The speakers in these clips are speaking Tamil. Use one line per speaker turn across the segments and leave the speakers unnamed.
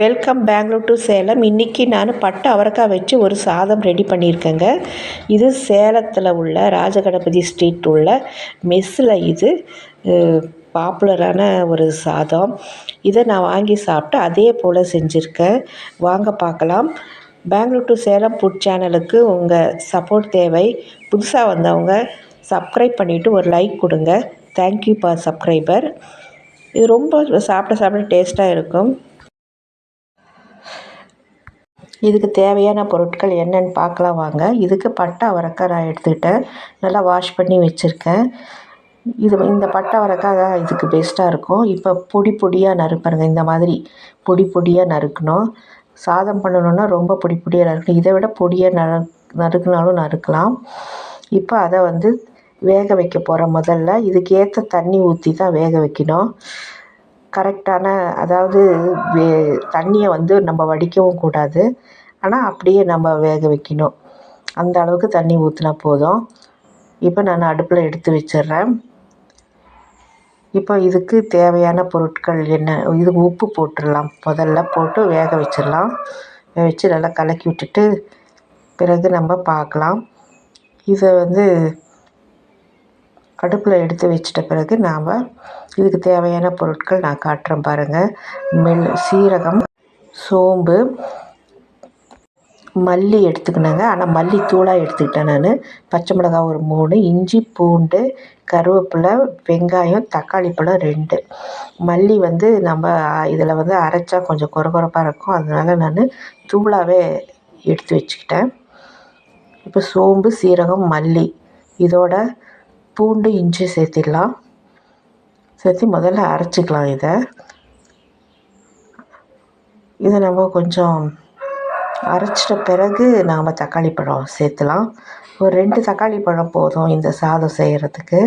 வெல்கம் பெங்களூர் டு சேலம் இன்றைக்கி நான் பட்டை அவரைக்காய் வச்சு ஒரு சாதம் ரெடி பண்ணியிருக்கேங்க. இது சேலத்தில் உள்ள ராஜகணபதி ஸ்ட்ரீட் உள்ள மெஸ்ஸில் இது பாப்புலரான ஒரு சாதம். இதை நான் வாங்கி சாப்பிட்டு அதே போல் செஞ்சுருக்கேன். வாங்க பார்க்கலாம். பெங்களூர் டு சேலம் ஃபுட் சேனலுக்கு உங்கள் சப்போர்ட் தேவை. புதுசாக வந்தவங்க சப்ஸ்கிரைப் பண்ணிவிட்டு ஒரு லைக் கொடுங்க. தேங்க்யூ பா சப்ஸ்கிரைபர் இது ரொம்ப சாப்பிட சாப்பிட டேஸ்ட்டாக இருக்கும். இதுக்கு தேவையான பொருட்கள் என்னென்னு பார்க்கலாம் வாங்க. இதுக்கு பட்டை அவரக்காய் நான் எடுத்துக்கிட்டேன். நல்லா வாஷ் பண்ணி வச்சுருக்கேன். இது இந்த பட்டை அவரக்காய் தான் இதுக்கு பெஸ்ட்டாக இருக்கும். இப்போ பொடி பொடியாக நறுப்பாருங்க இந்த மாதிரி பொடி பொடியாக நறுக்கணும். சாதம் பண்ணணுன்னா ரொம்ப பொடி பொடியாக நறுக்கணும். இதை விட பொடியாக நறு நறுக்குனாலும் நறுக்கலாம். இப்போ அதை வந்து வேக வைக்க போகிற முதல்ல. இதுக்கு ஏற்ற தண்ணி ஊற்றி தான் வேக வைக்கணும். கரெக்டான அதாவது வே தண்ணியை வந்து நம்ம வடிக்கவும் கூடாது. ஆனால் அப்படியே நம்ம வேக வைக்கணும். அந்த அளவுக்கு தண்ணி ஊற்றினா போதும். இப்போ நான் அடுப்பில் எடுத்து வச்சிடுறேன் இப்போ இதுக்கு தேவையான பொருட்கள் என்ன? இதுக்கு உப்பு போட்டுடலாம் முதல்ல போட்டு வேக வச்சிடலாம் வேக வச்சு நல்லா கலக்கி விட்டுட்டு பிறகு நம்ம பார்க்கலாம் இதை வந்து அடுப்பில் எடுத்து வச்சிட்ட பிறகு நாம் இதுக்கு தேவையான பொருட்கள் நான் காட்டுறேன் பாருங்கள் மெல் சீரகம் சோம்பு மல்லி எடுத்துக்கினேங்க ஆனால் மல்லி தூளாக எடுத்துக்கிட்டேன் நான். பச்சை மிளகாய் ஒரு மூணு இஞ்சி பூண்டு கருவேப்பிலை வெங்காயம் தக்காளி பழம் ரெண்டு. மல்லி வந்து நம்ம இதில் வந்து அரைச்சா கொஞ்சம் குறகுறப்பாக இருக்கும். அதனால் நான் தூளாகவே எடுத்து வச்சுக்கிட்டேன். இப்போ சோம்பு சீரகம் மல்லி இதோட பூண்டு இஞ்சி சேர்த்திடலாம். சேர்த்து முதல்ல அரைச்சிக்கலாம் இதை. இதை நம்ம கொஞ்சம் அரைச்சிட்ட பிறகு நாம் தக்காளி பழம் சேர்த்துலாம். ஒரு ரெண்டு தக்காளி பழம் போதும் இந்த சாதம் செய்கிறதுக்கு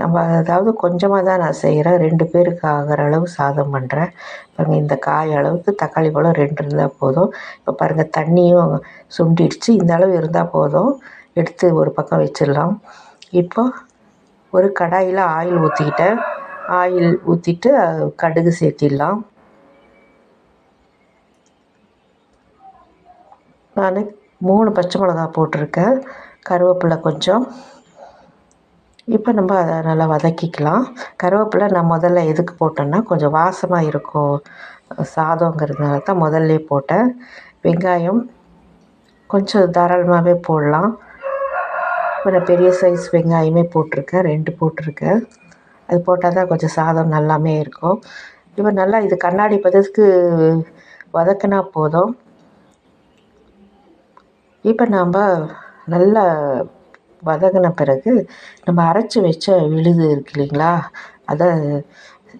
நம்ம அதாவது கொஞ்சமாக தான் நான் செய்கிறேன் ரெண்டு பேருக்கு ஆகிற அளவு சாதம் பண்ணுறேன் பாருங்கள் இந்த காய் அளவுக்கு தக்காளி பழம் ரெண்டு இருந்தால் போதும். இப்போ பாருங்கள் தண்ணியும் சுண்டிடுச்சு. இந்த அளவு இருந்தால் போதும். எடுத்து ஒரு பக்கம் வச்சிடலாம். இப்போ ஒரு கடாயில் ஆயில் ஊற்றிக்கிட்டேன் ஆயில் ஊற்றிட்டு கடுகு சேர்த்திடலாம். நான் மூணு பச்சை மிளகா போட்டிருக்கேன். கருவேப்பிலை கொஞ்சம். இப்போ நம்ம அதை நல்லா வதக்கிக்கலாம். கருவேப்பிலை நான் முதல்ல எதுக்கு போட்டேன்னா கொஞ்சம் வாசமாக இருக்கும் சாதங்கிறதுனால தான் முதல்ல போட்டேன். வெங்காயம் கொஞ்சம் தாராளமாகவே போடலாம். இப்போ நான் பெரிய சைஸ் வெங்காயமே போட்டிருக்கேன். ரெண்டு போட்டிருக்கேன். அது போட்டால் தான் கொஞ்சம் சாதம் நல்லாமே இருக்கும். இப்போ நல்லா இது கண்ணாடி பதத்துக்கு வதக்கினா போதும். இப்போ நாம் நல்லா வதங்கின பிறகு நம்ம அரைச்சி வச்ச விழுது இருக்கு இல்லைங்களா? அதை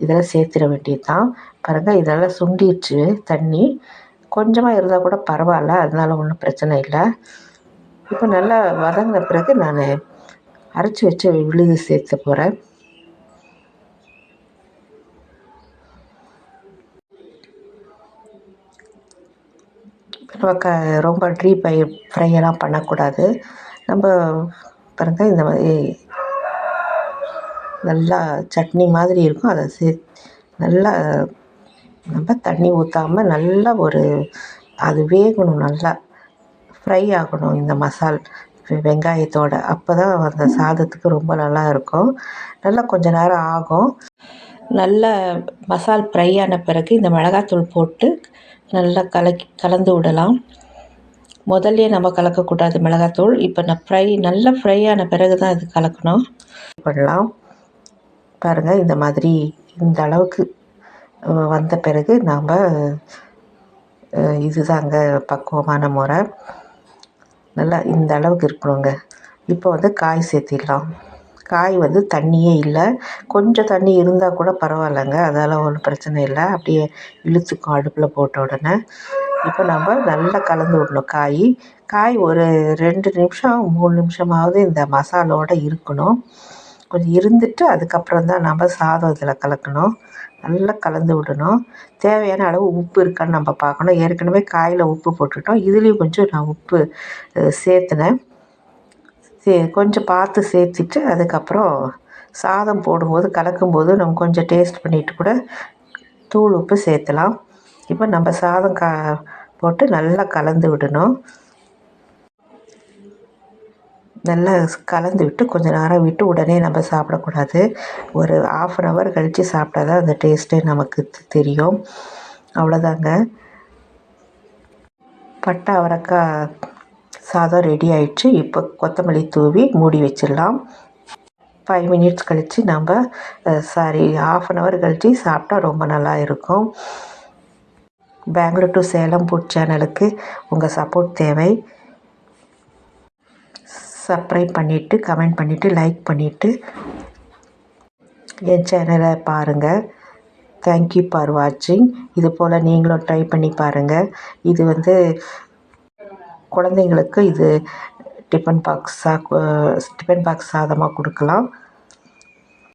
இதெல்லாம் சேர்த்துட வேண்டியது தான் பாருங்கள் இதெல்லாம் சுண்டிடுச்சு தண்ணி. கொஞ்சமாக இருந்தால் கூட பரவாயில்ல. அதனால் ஒன்றும் பிரச்சனை இல்லை. இப்போ நல்லா வதங்கின பிறகு நான் அரைச்சி வச்ச விழுது சேர்த்த போகிறேன் நம்ம க ரொம்ப டீப் ஃப்ரை ஃப்ரையெல்லாம் பண்ணக்கூடாது. நம்ம பாருங்கள் இந்த மாதிரி நல்லா சட்னி மாதிரி இருக்கும். அதை சே நல்லா நம்ம தண்ணி ஊற்றாம நல்லா ஒரு அது வேகணும் நல்லா. ஃப்ரை ஆகணும் இந்த மசால் வெங்காயத்தோடு. அப்போ தான் அந்த சாதத்துக்கு ரொம்ப நல்லா இருக்கும். நல்லா கொஞ்சம் நேரம் ஆகும். நல்ல மசால் ஃப்ரை ஆன பிறகு இந்த மிளகாத்தூள் போட்டு நல்லா கலக்கி கலந்து விடலாம். முதல்லையே நம்ம கலக்கக்கூடாது மிளகாத்தூள் இப்போ நான் ஃப்ரை நல்லா ஃப்ரை ஆன பிறகு தான் இது கலக்கணும். பண்ணலாம். பாருங்கள் இந்த மாதிரி இந்த அளவுக்கு வந்த பிறகு நாம் இதுதாங்க பக்குவமான முறை. நல்லா இந்த அளவுக்கு இருக்கணுங்க. இப்போ வந்து காய் சேர்த்திடலாம். காய் வந்து தண்ணியே இல்லை. கொஞ்சம் தண்ணி இருந்தால் கூட பரவாயில்லைங்க. அதால் ஒன்றும் பிரச்சனை இல்லை. அப்படியே இழுத்துக்கும் அடுப்பில் போட்ட உடனே இப்போ நம்ம நல்லா கலந்து விடணும் காய். காய் ஒரு ரெண்டு நிமிஷம் மூணு நிமிஷமாவது இந்த மசாலோடு இருக்கணும். கொஞ்சம் இருந்துட்டு அதுக்கப்புறம் தான் நம்ம சாதம் இதில் கலக்கணும். நல்லா கலந்து விடணும். தேவையான அளவு உப்பு இருக்கான்னு நம்ம பார்க்கணும். ஏற்கனவே காயில் உப்பு போட்டுட்டோம். இதுலேயும் கொஞ்சம் நான் உப்பு சேர்த்துனேன். சே கொஞ்சம் பார்த்து சேர்த்துட்டு அதுக்கப்புறம் சாதம் போடும்போது கலக்கும்போது நம்ம கொஞ்சம் டேஸ்ட் பண்ணிவிட்டு கூட தூள் உப்பு சேர்த்தலாம். இப்போ நம்ம சாதம் கா போட்டு நல்லா கலந்து விடணும். நல்லா கலந்து விட்டு கொஞ்சம் நேரம் விட்டு உடனே நம்ம சாப்பிடக்கூடாது. ஒரு ஆஃப் அன் ஹவர் கழித்து சாப்பிட்டா தான் அந்த டேஸ்ட்டே நமக்கு தெரியும். அவ்வளோதாங்க. பட்டை அவரைக்காய் சாதம் ரெடி ஆயிடுச்சு. இப்போ கொத்தமல்லி தூவி மூடி வச்சிடலாம். ஃபைவ் மினிட்ஸ் கழித்து நம்ம சாரி ஆஃப் அன் ஹவர் கழித்து சாப்பிட்டா ரொம்ப நல்லா இருக்கும். பெங்களூர் டு சேலம் ஃபுட் சேனலுக்கு உங்கள் சப்போர்ட் தேவை. சப்ஸ்கிரைப் பண்ணிவிட்டு கமெண்ட் பண்ணிவிட்டு லைக் பண்ணிவிட்டு என் சேனலை பாருங்கள் தேங்க்யூ ஃபார் வாட்சிங் இது போல் நீங்களும் ட்ரை பண்ணி பாருங்கள் இது வந்து குழந்தைங்களுக்கு இது டிஃபன் பாக்ஸாக டிஃபன் பாக்ஸ் சாதமாக கொடுக்கலாம்.